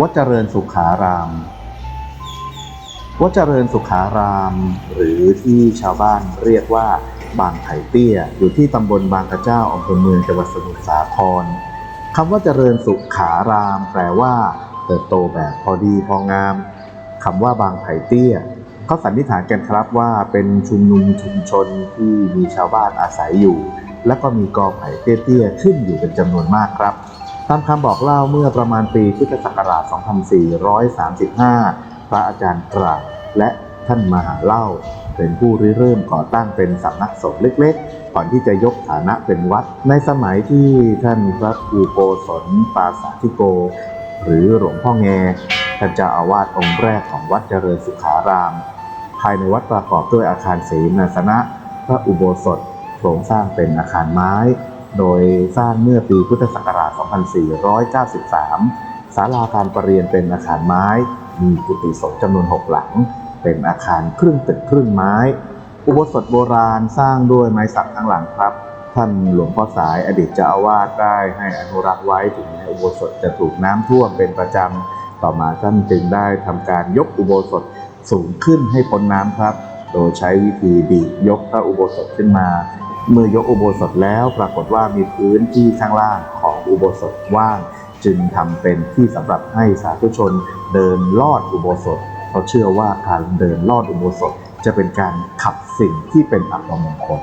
วัดเจริญสุขาราม วัดเจริญสุขาราม หรือที่ชาวบ้านเรียกว่าบางไผ่เตี้ย อยู่ที่ตำบลบางกระเจ้าอำเภอเมืองจังหวัดสมุทรสาครคำว่าเจริญสุขาราม แปลว่า เติบโตแบบพอดีพองามคำว่าบางไผ่เตี้ยเขาสันนิษฐานกันครับว่าเป็นชุมนุมชุมชนที่มีชาวบ้านอาศัยอยู่ และก็มีกอไผ่เตี้ยๆขึ้นอยู่เป็นจำนวนมากครับ ตามคำบอกเล่าเมื่อประมาณปีพุทธศักราช 2435 พระอาจารย์ตราและท่านมหาเล่า เป็นผู้ริเริ่มก่อตั้งเป็นสำนักสงฆ์เล็กๆ ก่อนที่จะยกฐานะเป็นวัด ในสมัยที่ท่านพระครูโกศลปาสาธิโก หรือหลวงพ่อแงท่านเจ้าอาวาสองค์แรกของวัดเจริญสุขาราม ภายในวัดประกอบด้วยอาคารศีนาสนะ พระอุโบสถโครงสร้างเป็นอาคารไม้ โดยสร้างเมื่อปีพุทธศักราช 2493 ศาลาการประเรียนเป็นอาคารไม้ มีกุฏิสงฆ์จำนวน 6 หลัง เป็นอาคารครึ่งตึกครึ่งไม้ อุโบสถโบราณสร้างด้วยไม้สักทั้งหลังครับ ท่านหลวงพ่อสายอดีตเจ้าอาวาสได้ให้อนุรักษ์ไว้ถึงแม้อุโบสถจะถูกน้ำท่วมเป็นประจำ ต่อมาท่านจึงได้ทำการยกอุโบสถสูงขึ้นให้พ้นน้ำครับ โดยใช้วิธีดียกพระอุโบสถขึ้นมา เมื่อยกอุโบสถแล้วปรากฏว่ามีพื้นที่ข้างล่างของอุโบสถว่าง จึงทำเป็นที่สำหรับให้สาธุชนเดินลอดอุโบสถ เพราะเชื่อว่าการเดินลอดอุโบสถจะเป็นการขับสิ่งที่เป็นอัปมงคล